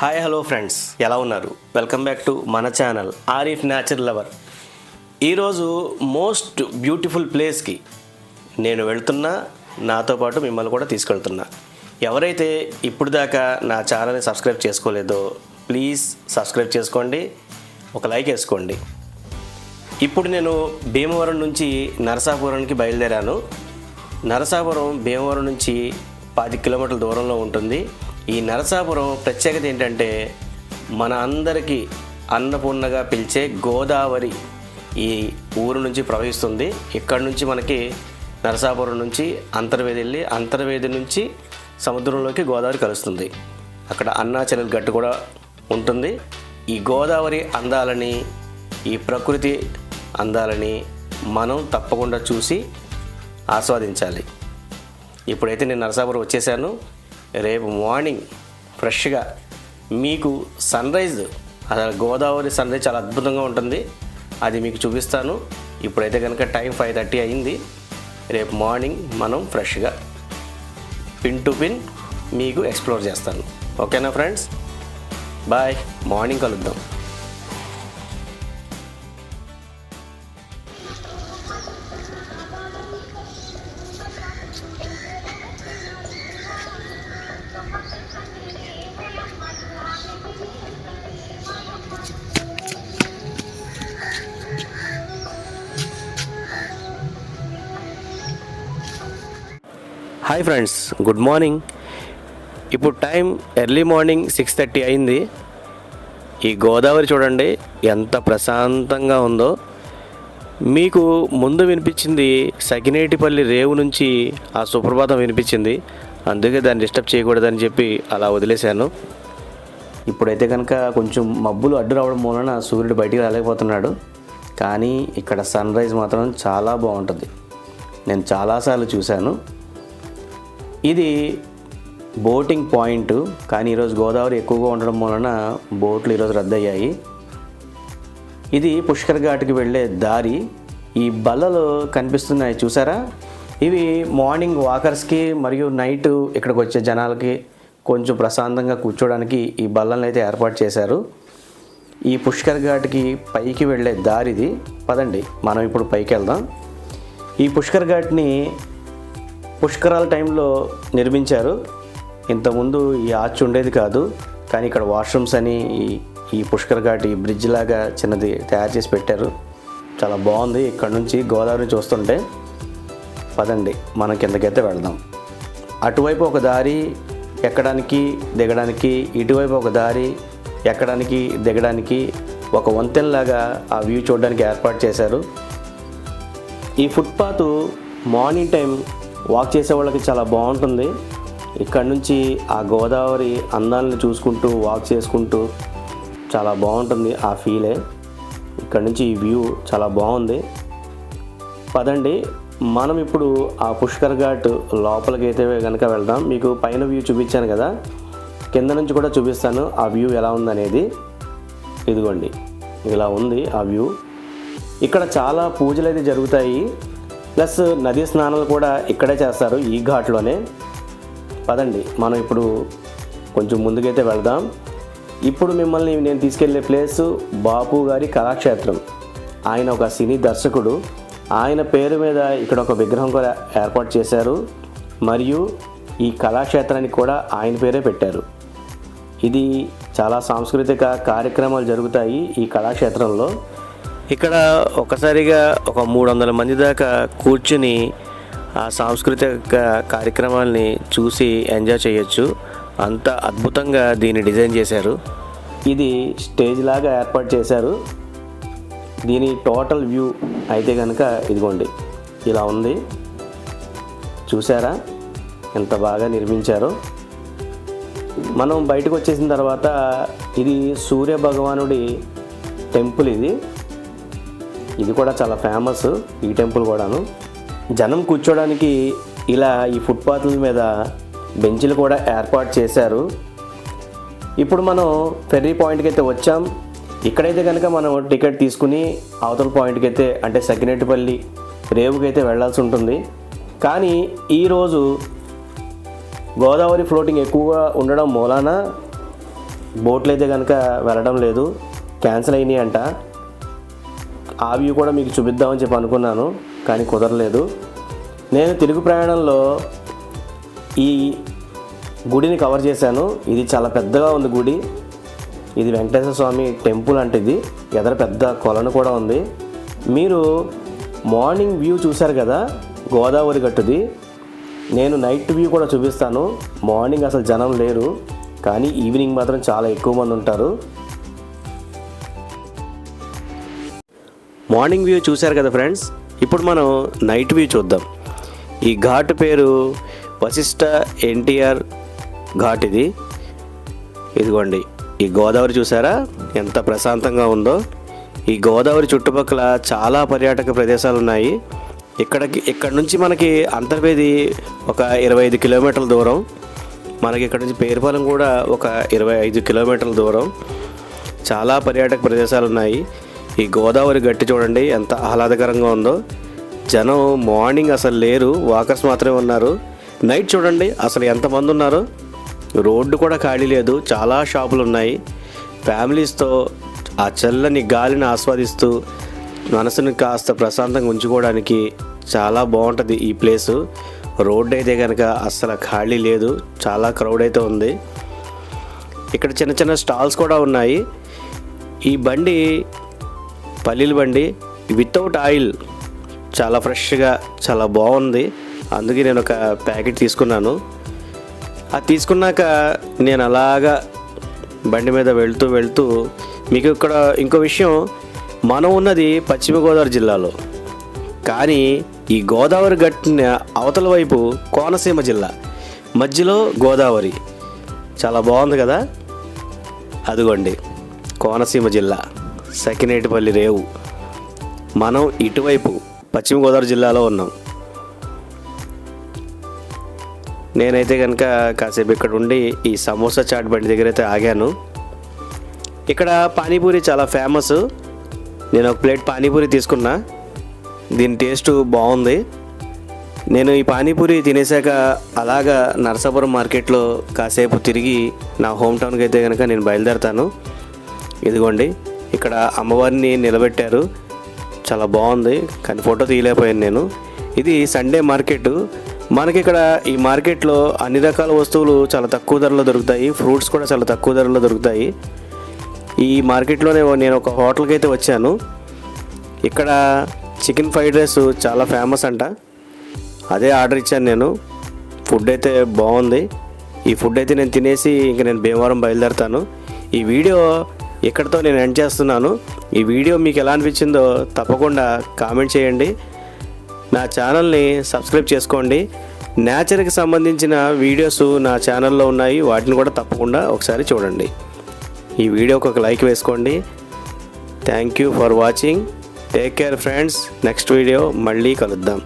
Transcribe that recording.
Hi hello friends ఎలా ఉన్నారు? Welcome back to మన ఛానల్ ఆరిఫ్ న్యాచురల్ లవర్ ఈరోజు మోస్ట్ బ్యూటిఫుల్ ప్లేస్కి నేను వెళ్తున్నా నాతో పాటు మిమ్మల్ని కూడా తీసుకెళ్తున్నా. ఎవరైతే ఇప్పుడు దాకా నా ఛానల్ని సబ్స్క్రైబ్ చేసుకోలేదో ప్లీజ్ సబ్స్క్రైబ్ చేసుకోండి ఒక లైక్ వేసుకోండి. ఇప్పుడు నేను భీమవరం నుంచి నరసాపురానికి బయలుదేరాను. నరసాపురం భీమవరం నుంచి పది కిలోమీటర్ల దూరంలో ఉంటుంది. ఈ నరసాపురం ప్రత్యేకత ఏంటంటే మన అందరికీ అన్నపూర్ణగా పిలిచే గోదావరి ఈ ఊరు నుంచి ప్రవహిస్తుంది. ఇక్కడ నుంచి మనకి నరసాపురం నుంచి అంతర్వేది వెళ్ళి అంతర్వేది నుంచి సముద్రంలోకి గోదావరి కలుస్తుంది. అక్కడ అన్నాచల్ గట్టు కూడా ఉంటుంది. ఈ గోదావరి అందాలని ఈ ప్రకృతి అందాలని మనం తప్పకుండా చూసి ఆస్వాదించాలి. ఇప్పుడైతే నేను నరసాపురం వచ్చేసాను. రేపు మార్నింగ్ ఫ్రెష్గా మీకు సన్ రైజ్ అసలు గోదావరి సన్ రైజ్ చాలా అద్భుతంగా ఉంటుంది. అది మీకు చూపిస్తాను. ఇప్పుడైతే కనుక టైం ఫైవ్ థర్టీ అయింది. రేపు మార్నింగ్ మనం ఫ్రెష్గా పిన్ టు పిన్ మీకు ఎక్స్ప్లోర్ చేస్తాను. ఓకేనా ఫ్రెండ్స్? బాయ్. మార్నింగ్ కలుద్దాం. హాయ్ ఫ్రెండ్స్ గుడ్ మార్నింగ్ ఇప్పుడు time early morning six thirty అయింది. ఈ గోదావరి చూడండి ఎంత ప్రశాంతంగా ఉందో. మీకు ముందు వినిపించింది సకినేటిపల్లి రేవు నుంచి ఆ సుప్రభాతం వినిపించింది. అందుకే దాన్ని డిస్టర్బ్ చేయకూడదని చెప్పి అలా వదిలేశాను. ఇప్పుడైతే కనుక కొంచెం మబ్బులు అడ్డు రావడం మూలన సూర్యుడు బయటికి రాలేకపోతున్నాడు. కానీ ఇక్కడ సన్ రైజ్ మాత్రం చాలా బాగుంటుంది. నేను చాలాసార్లు చూశాను. ఇది బోటింగ్ పాయింట్ కానీ ఈరోజు గోదావరి ఎక్కువగా ఉండడం వలన బోట్లు ఈరోజు రద్దయ్యాయి. ఇది పుష్కర్ ఘాట్కి వెళ్ళే దారి. ఈ బల్లలు కనిపిస్తున్నాయి చూసారా ఇవి మార్నింగ్ వాకర్స్కి మరియు నైట్ ఇక్కడికి వచ్చే జనాలకి కొంచెం ప్రశాంతంగా కూర్చోడానికి ఈ బల్లలను అయితే ఏర్పాటు చేశారు. ఈ పుష్కర్ ఘాట్కి పైకి వెళ్ళే దారిది. పదండి మనం ఇప్పుడు పైకి వెళ్దాం ఈ పుష్కర్ ఘాట్ని పుష్కరాల టైంలో నిర్మించారు. ఇంతకుముందు ఈ ఆర్చ్ ఉండేది కాదు కానీ ఇక్కడ వాష్రూమ్స్ అని ఈ ఈ పుష్కర్ ఘాట్ ఈ బ్రిడ్జ్ లాగా చిన్నది తయారు చేసి పెట్టారు. చాలా బాగుంది. ఇక్కడ నుంచి గోదావరి చూస్తుంటే పదండి మనం కిందకైతే వెళ్దాం. అటువైపు ఒక దారి ఎక్కడానికి దిగడానికి ఇటువైపు ఒక దారి ఎక్కడానికి దిగడానికి ఒక వంతెనలాగా ఆ వ్యూ చూడడానికి ఏర్పాటు చేశారు. ఈ ఫుట్పాత్ మార్నింగ్ టైం వాక్ చేసే వాళ్ళకి చాలా బాగుంటుంది. ఇక్కడ నుంచి ఆ గోదావరి అందాలను చూసుకుంటూ వాక్ చేసుకుంటూ చాలా బాగుంటుంది ఆ ఫీలే. ఇక్కడ నుంచి ఈ వ్యూ చాలా బాగుంది. పదండి మనం ఇప్పుడు ఆ పుష్కర్ ఘాట్ లోపలికి అయితే కనుక వెళ్దాం. మీకు పైన వ్యూ చూపించాను కదా. కింద నుంచి కూడా చూపిస్తాను ఆ వ్యూ ఎలా ఉందనేది. ఇదిగోండి. ఇలా ఉంది ఆ వ్యూ ఇక్కడ చాలా పూజలు అయితే జరుగుతాయి. ప్లస్ నదీ స్నానాలు కూడా ఇక్కడే చేస్తారు ఈ ఘాట్లోనే. పదండి మనం ఇప్పుడు కొంచెం ముందుకైతే వెళ్దాం. ఇప్పుడు మిమ్మల్ని నేను తీసుకెళ్ళే ప్లేసు బాపు గారి కళాక్షేత్రం. ఆయన ఒక సినీ దర్శకుడు. ఆయన పేరు మీద ఇక్కడ ఒక విగ్రహం కూడా ఏర్పాటు చేశారు. మరియు ఈ కళాక్షేత్రానికి కూడా ఆయన పేరే పెట్టారు. ఇది చాలా సాంస్కృతిక కార్యక్రమాలు జరుగుతాయి ఈ కళాక్షేత్రంలో. ఇక్కడ ఒకసారిగా ఒక మూడు వందల మంది దాకా కూర్చుని ఆ సాంస్కృతిక కార్యక్రమాల్ని చూసి ఎంజాయ్ చేయొచ్చు. అంత అద్భుతంగా దీన్ని డిజైన్ చేశారు. ఇది స్టేజ్ లాగా ఏర్పాటు చేశారు. దీని టోటల్ వ్యూ అయితే కనుక ఇదిగోండి ఇలా ఉంది. చూసారా ఎంత బాగా నిర్మించారో. మనం బయటకు వచ్చేసిన తర్వాత ఇది సూర్య భగవానుడి టెంపుల్ ఇది. ఇది కూడా చాలా ఫేమస్ ఈ టెంపుల్ కూడాను. జనం కూర్చోడానికి ఇలా ఈ ఫుట్పాత్ల మీద బెంచ్లు కూడా ఏర్పాటు చేశారు. ఇప్పుడు మనం ఫెర్రీ పాయింట్కి అయితే వచ్చాం. ఇక్కడైతే కనుక మనం టికెట్ తీసుకుని అవతల పాయింట్కి అయితే అంటే సకినేటిపల్లి రేవుకైతే వెళ్ళాల్సి వెళ్ళాల్సి ఉంటుంది. కానీ ఈరోజు గోదావరి ఫ్లోటింగ్ ఎక్కువగా ఉండడం మూలాన బోట్లు అయితే కనుక వెళ్ళడం లేదు. క్యాన్సిల్ అయినాయి అంట. ఆ వ్యూ కూడా మీకు చూపిద్దామని చెప్పి అనుకున్నాను కానీ కుదరలేదు. నేను తెలుగు ప్రయాణంలో ఈ గుడిని కవర్ చేశాను. ఇది చాలా పెద్దగా ఉంది గుడి. ఇది వెంకటేశ్వర స్వామి టెంపుల్ అంటే ఇది. ఎదర పెద్ద కొలను కూడా ఉంది. మీరు మార్నింగ్ వ్యూ చూశారు కదా గోదావరి గట్టుది. నేను నైట్ వ్యూ కూడా చూపిస్తాను. మార్నింగ్ అసలు జనం లేరు. కానీ ఈవినింగ్ మాత్రం చాలా ఎక్కువ మంది ఉంటారు. మార్నింగ్ వ్యూ చూశారు కదా ఫ్రెండ్స్? ఇప్పుడు మనం నైట్ వ్యూ చూద్దాం. ఈ ఘాట్ పేరు వశిష్ట ఎన్టీఆర్ ఘాట్ ఇది. ఇదిగోండి. ఈ గోదావరి చూసారా? ఎంత ప్రశాంతంగా ఉందో. ఈ గోదావరి చుట్టుపక్కల చాలా పర్యాటక ప్రదేశాలు ఉన్నాయి ఇక్కడికి ఇక్కడ నుంచి మనకి అంతర్వేది ఒక ఇరవై ఐదు కిలోమీటర్ల దూరం. మనకి ఇక్కడ నుంచి పేరుపాలెం కూడా ఒక ఇరవై ఐదు కిలోమీటర్ల దూరం. చాలా పర్యాటక ప్రదేశాలు ఉన్నాయి ఈ గోదావరి గట్టి చూడండి ఎంత ఆహ్లాదకరంగా ఉందో. జనం మార్నింగ్ అసలు లేరు వాకర్స్ మాత్రమే ఉన్నారు. నైట్ చూడండి అసలు ఎంతమంది ఉన్నారు. రోడ్డు కూడా ఖాళీ లేదు చాలా షాపులు ఉన్నాయి ఫ్యామిలీస్తో ఆ చల్లని గాలిని ఆస్వాదిస్తూ మనసును కాస్త ప్రశాంతంగా ఉంచుకోవడానికి చాలా బాగుంటుంది ఈ ప్లేసు. రోడ్డు అయితే కనుక అస్సలు ఖాళీ లేదు చాలా క్రౌడ్ అయితే ఉంది. ఇక్కడ చిన్న చిన్న స్టాల్స్ కూడా ఉన్నాయి. ఈ బండి పల్లీల బండి వితౌట్ ఆయిల్ చాలా ఫ్రెష్గా చాలా బాగుంది. అందుకే నేను ఒక ప్యాకెట్ తీసుకున్నాను. అది తీసుకున్నాక నేను అలాగా బండి మీద వెళ్తూ వెళ్తూ మీకు ఇక్కడ ఇంకో విషయం మనం ఉన్నది పశ్చిమ గోదావరి జిల్లాలో. కానీ ఈ గోదావరి గట్టిన అవతల వైపు కోనసీమ జిల్లా మధ్యలో గోదావరి. చాలా బాగుంది కదా? అదిగోండి కోనసీమ జిల్లా సకినేటిపల్లి రేవు. మనం ఇటువైపు పశ్చిమ గోదావరి జిల్లాలో ఉన్నాం. నేనైతే కనుక కాసేపు ఇక్కడ ఉండి ఈ సమోసా చాట్ బండి దగ్గర అయితే ఆగాను. ఇక్కడ పానీపూరి చాలా ఫేమస్ నేను ఒక ప్లేట్ పానీపూరి తీసుకున్నా. దీని టేస్ట్ బాగుంది. నేను ఈ పానీపూరి తినేసాక అలాగా నరసాపురం మార్కెట్లో కాసేపు తిరిగి నా హోమ్ టౌన్కి అయితే కనుక నేను బయలుదేరతాను. ఇదిగోండి ఇక్కడ అమ్మవారిని నిలబెట్టారు. చాలా బాగుంది కానీ ఫోటో తీయలేకపోయాను నేను. ఇది సండే మార్కెట్. మనకి ఇక్కడ ఈ మార్కెట్లో అన్ని రకాల వస్తువులు చాలా తక్కువ ధరలో దొరుకుతాయి. ఫ్రూట్స్ కూడా చాలా తక్కువ ధరలో దొరుకుతాయి. ఈ మార్కెట్లోనే నేను ఒక హోటల్కి అయితే వచ్చాను. ఇక్కడ చికెన్ ఫ్రైడ్ రైస్ చాలా ఫేమస్ అంట. అదే ఆర్డర్ ఇచ్చాను నేను. ఫుడ్ అయితే బాగుంది. ఈ ఫుడ్ అయితే నేను తినేసి ఇంక నేను భీమవరం బయలుదేరుతాను. ఈ వీడియో ఇక్కడితో నేను ఎండ్ చేస్తున్నాను. ఈ వీడియో మీకు ఎలా అనిపించిందో తప్పకుండా కామెంట్ చేయండి. నా ఛానల్ని సబ్స్క్రైబ్ చేసుకోండి. నేచర్కి సంబంధించిన వీడియోస్ నా ఛానల్లో ఉన్నాయి. వాటిని కూడా తప్పకుండా ఒకసారి చూడండి. ఈ వీడియోకి ఒక లైక్ వేసుకోండి. Thank you for watching. Take care friends. Next video మళ్ళీ కలుద్దాం.